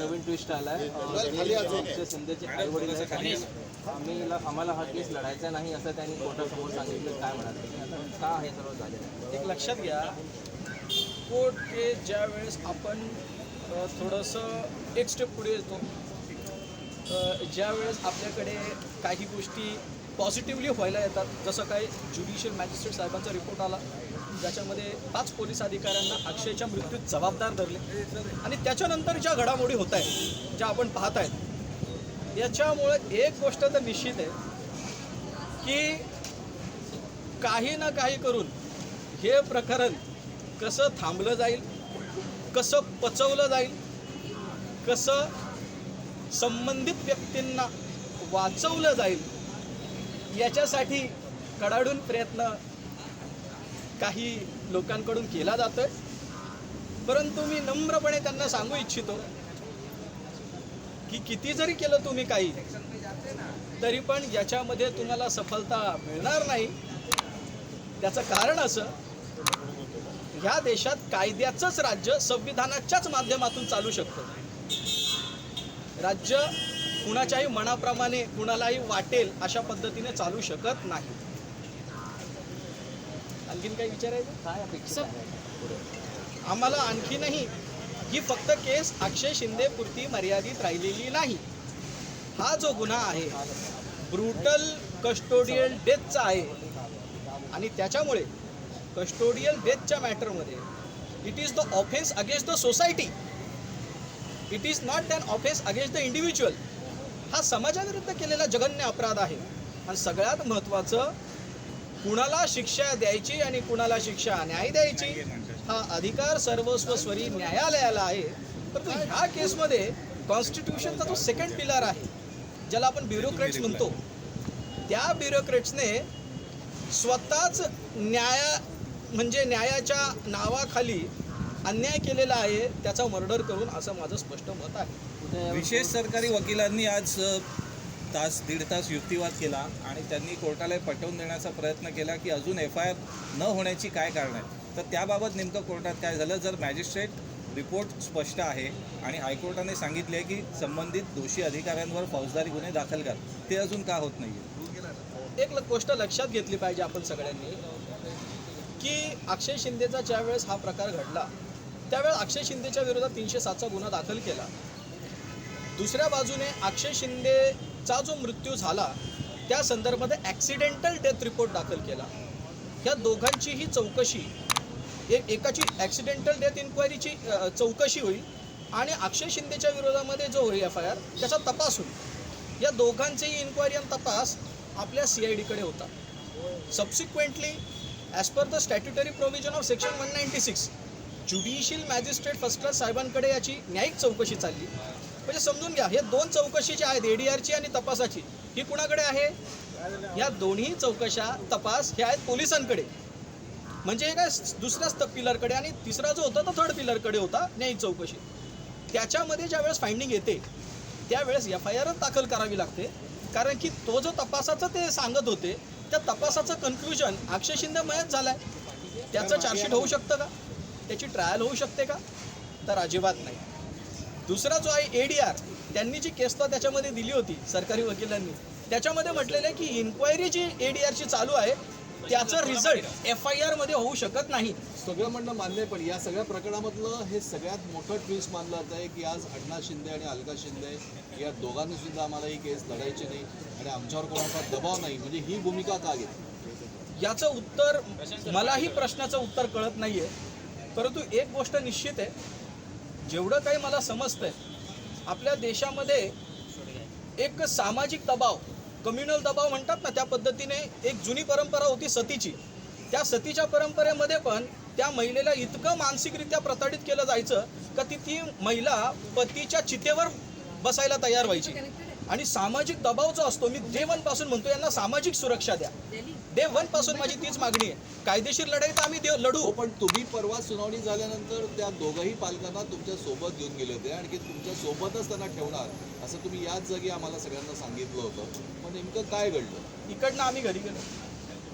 नवीन twist अं, त्यांनी अक्षय शिंदेचे आई वडील आहेत. आम्ही आम्हाला हा केस लढायचा नाही असं त्यांनी कोर्टासमोर सांगितलं. काय म्हणाल का हे सर्व झालेलं आहे एक लक्षात घ्या कोर्ट हे ज्या वेळेस आपण थोडंसं एक स्टेप पुढे येतो ज्या वेळेस आपल्याकडे काही गोष्टी पॉझिटिव्हली व्हायला येतात जसं काय ज्युडिशियल मॅजिस्ट्रेट साहेबांचा रिपोर्ट आला ज्याच्यामध्ये पाच पोलीस अधिकाऱ्यांना अक्षयच्या मृत्यूत जबाबदार धरले. आणि त्याच्यानंतर ज्या घडामोडी होत आहेत ज्या आपण पाहत आहेत याच्यामुळे एक गोष्ट तर निश्चित आहे की काही ना काही करून हे प्रकरण कसं थांबलं जाईल कसं पचवलं जाईल कसं संबंधित व्यक्तींना वाचवलं जाईल याच्यासाठी कडाडून प्रयत्न काही लोकांकडून केला जातोय. परंतु मी नम्रपणे त्यांना सांगू इच्छितो की किती जरी केलं तुम्ही काही तरी पण याच्यामध्ये तुम्हाला सफलता मिळणार नाही. त्याचं कारण असं ह्या देशात कायद्याचंच राज्य संविधानाच्याच माध्यमातून चालू शकतं. राज्य कुणाच्याही मनाप्रमाणे कुणालाही वाटेल अशा पद्धतीने चालू शकत नाही. आणखीन काही विचारायचं? काय अपेक्षा आम्हाला आणखीनही ही फक्त केस अक्षय शिंदे पुरती मर्यादित राहिलेली नाही. हा जो गुन्हा आहे ब्रुटल कस्टोडियल डेथचा आहे. आणि त्याच्यामुळे कस्टोडियल डेथच्या मॅटरमध्ये it is the offence against the society it is not an offence against the individual हा समाजाविरुद्ध केलेला जघन्य अपराध आहे. आणि सगळ्यात महत्त्वाचं कुणाला शिक्षा द्यायची आणि कुणाला शिक्षा न्याय द्यायची हा अधिकार सर्वस्व स्वरी न्यायालयाला आहे. परंतु ह्या केसमध्ये कॉन्स्टिट्यूशनचा जो सेकंड पिलर आहे ज्याला आपण ब्युरोक्रेट्स म्हणतो. त्या ब्युरोक्रेट्सने स्वतःच न्याया म्हणजे न्यायाच्या नावाखाली अन्याय केलेला आहे त्याचा मर्डर करून असं माझं स्पष्ट मत आहे. विशेष सरकारी वकिलांनी आज तास दीड तास युक्तिवाद केला आणि त्यांनी कोर्टाला पटवून देण्याचा प्रयत्न केला की अजून एफ आय आर न होण्याची काय कारण आहे? तर त्याबाबत नेमकं कोर्टात काय झालं? जर मॅजिस्ट्रेट रिपोर्ट स्पष्ट आहे आणि हायकोर्टाने सांगितले की संबंधित दोषी अधिकाऱ्यांवर फौजदारी गुन्हे दाखल कर ते अजून का होत नाही एक ल- गोष्ट लक्षात घेतली पाहिजे आपण सगळ्यांनी की अक्षय शिंदेचा ज्यावेळेस हा प्रकार घडला त्यावेळेस अक्षय शिंदेच्या विरोधात तीनशे सातचा गुन्हा दाखल केला. दुसऱ्या बाजूने अक्षय शिंदे चा जो मृत्यू झाला त्या संदर्भात ॲक्सिडेंटल डेथ रिपोर्ट दाखल केला. या दोघांचीही चौकशी एक एकाची ॲक्सिडेंटल डेथ इन्क्वायरीची चौकशी होईल आणि अक्षय शिंदेच्या विरोधामध्ये जो होईल एफ आय आर त्याचा तपास होईल. या दोघांचेही इन्क्वायरी आणि तपास आपल्या सी आय डीकडे होता. Subsequently as per the statutory provision of section one ninety six judicial magistrate first class साहेबांकडे याची न्यायिक चौकशी चालली. म्हणजे समजून घ्या हे दोन चौकशी ज्या आहेत एडीआरची आणि तपासाची ही कुणाकडे आहे? या दोन्ही चौकशा तपास ह्या आहेत पोलिसांकडे. म्हणजे हे काय दुसऱ्याच पिलरकडे आणि तिसरा जो होता तो थर्ड पिलरकडे होता न्याय चौकशी. त्याच्यामध्ये ज्यावेळेस फाइंडिंग येते त्यावेळेस एफ आय आरच दाखल करावी लागते. कारण की तो जो तपासाचं ते सांगत होते त्या तपासाचं कन्क्लुजन अक्षय शिंदे झालं झालाय. त्याचं चार्जशीट होऊ शकतं का? त्याची ट्रायल होऊ शकते का? तर अजिबात नाही. दुसरा जो आहे ए डी आर त्यांनी जी केस तर त्याच्यामध्ये दिली होती सरकारी वकिलांनी त्याच्यामध्ये म्हटलेलं आहे की इन्क्वायरी जी ए डी आरची चालू आहे त्याचं रिझल्ट एफ आय आरमध्ये होऊ शकत नाही. सगळं म्हणणं मान्य पण या सगळ्या प्रकरणामधलं हे सगळ्यात मोठं ट्विस्ट मानलं जात आहे की आज अण्णा शिंदे आणि अलका शिंदे या दोघांनी सुद्धा आम्हाला ही केस लढायची नाही आणि आमच्यावर कोणाचा दबाव नाही. म्हणजे ही भूमिका का घेतली? याचं उत्तर मलाही प्रश्नाचं उत्तर कळत नाहीये परंतु एक गोष्ट निश्चित आहे जेवढं काही मला समजतंय आपल्या देशामध्ये एक सामाजिक दबाव कम्युनल दबाव म्हणतात ना त्या पद्धतीने एक जुनी परंपरा होती सतीची. त्या सतीच्या परंपरेमध्ये पण त्या महिलेला इतकं मानसिकरित्या प्रताडित केलं जायचं का ती ती महिला पतीच्या चितेवर बसायला तयार व्हायची. आणि सामाजिक दबाव जो असतो मी डे वनपासून म्हणतो यांना सामाजिक सुरक्षा द्या. डे वनपासून माझी तीच मागणी आहे. कायदेशीर लढाई तर आम्ही दे- हो लढू पण तुम्ही परवा सुनावणी झाल्यानंतर त्या दोघंही पालकांना तुमच्यासोबत घेऊन गेले होते आणि की तुमच्या सोबतच त्यांना ठेवणार असं तुम्ही याच जागी आम्हाला सगळ्यांना सांगितलं होतं. मग नेमकं काय घडलं? इकडनं आम्ही घरी गेलो.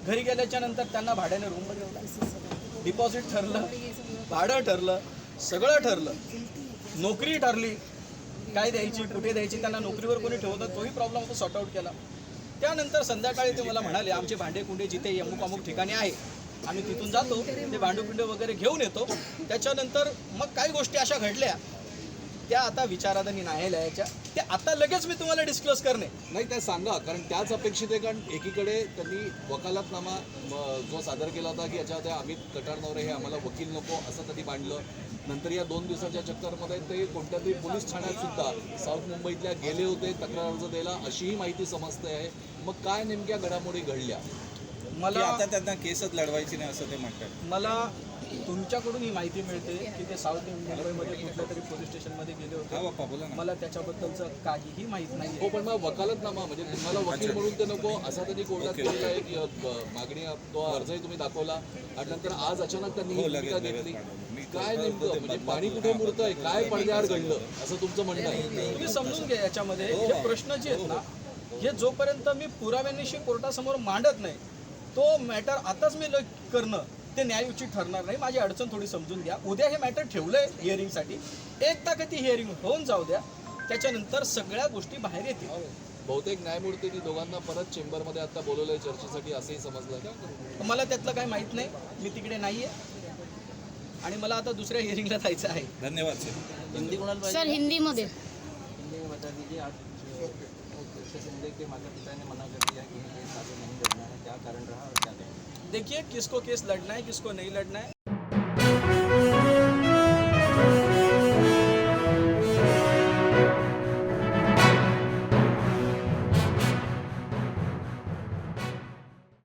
घरी गेल्याच्यानंतर त्यांना भाड्याने रूम ठेवला. डिपॉझिट ठरलं. भाडं ठरलं. सगळं ठरलं. नोकरी ठरली. काय द्यायची कुठे द्यायची त्यांना नोकरीवर कोणी ठेवतं तोही प्रॉब्लेम होतो सॉर्ट आऊट केला. त्यानंतर संध्याकाळी ते मला म्हणाले आमचे भांडे कुंडे जिथे अमुक अमुक ठिकाणी आहे आम्ही तिथून जातो ते भांडूपिंड वगैरे घेऊन येतो. त्याच्यानंतर मग काही गोष्टी अशा घडल्या. त्या आता विचाराधनी न्यायालयाच्या त्या आता लगेच मी तुम्हाला डिस्क्लोज करणे. नाही त्या सांगा कारण त्याच अपेक्षित आहे कारण एकीकडे त्यांनी वकालतनामा जो सादर केला होता की याच्यामध्ये अमित कटारनवरे हे आम्हाला वकील नको असं त्यांनी मांडलं. नंतर या दोन दिवसाच्या चक्करमध्ये ते कोणत्या तरी पोलीस ठाण्यात सुद्धा साऊथ मुंबईतल्या गेले होते तक्रार अर्ज द्यायला अशीही माहिती समजते आहे. मग काय नेमक्या घडामोडी घडल्या? मला आता त्यांना केसच लढवायची नाही असं ते म्हणतात. मला तुमच्याकडून ही माहिती मिळते की ते साऊथ मुंबईमध्ये कुठल्या तरी पोलीस स्टेशनमध्ये गेले हा होते ना. मला त्याच्याबद्दलचं काहीही माहीत नाही हो पण मग वकालतनामा म्हणजे तुम्हाला वकील म्हणून ते नको असा त्यांनी कोर्टात केलेला एक मागणी तो अर्जही तुम्ही दाखवला आणि नंतर आज अचानक त्यांनी ही हो, भूमिका घेतली. काय नेमकं म्हणजे पाणी कुठे मुरतंय काय पडद्याआड घडलं असं तुमचं म्हणणं आहे. तुम्ही समजून घ्या याच्यामध्ये. हो, हे प्रश्न जे आहेत ना हे. जोपर्यंत मी पुराव्यांनीशी कोर्टासमोर मांडत नाही तो मॅटर आताच मी करणं ते न्यायउचित ठरणार नाही. माझी अडचण थोडी समजून घ्या. उद्या हे मॅटर ठेवलंय हिअरिंगसाठी एकदा का ती हिअरिंग होऊन जाऊ द्या. त्याच्यानंतर सगळ्या गोष्टी बाहेर येतील. बहुतेक न्यायमूर्तींनी दोघांना परत चेंबरमध्ये आता बोलवलंय चर्चेसाठी असंही समजलं मला त्यातलं काही माहीत नाही. मी तिकडे नाही आहे आणि मला आता दुसऱ्या हिअरिंगला जायचं आहे. धन्यवाद सर हिंदी कोणाला सर हिंदी मध्ये हिंदी में बता दीजिए आज अक्षय शिंदे के माता पिता ने मना कर दिया कि ये आगे नहीं लड़ना है क्या कारण रहा और क्या कहेंगे देखिए किसको केस लड़ना है किसको नहीं लड़ना है।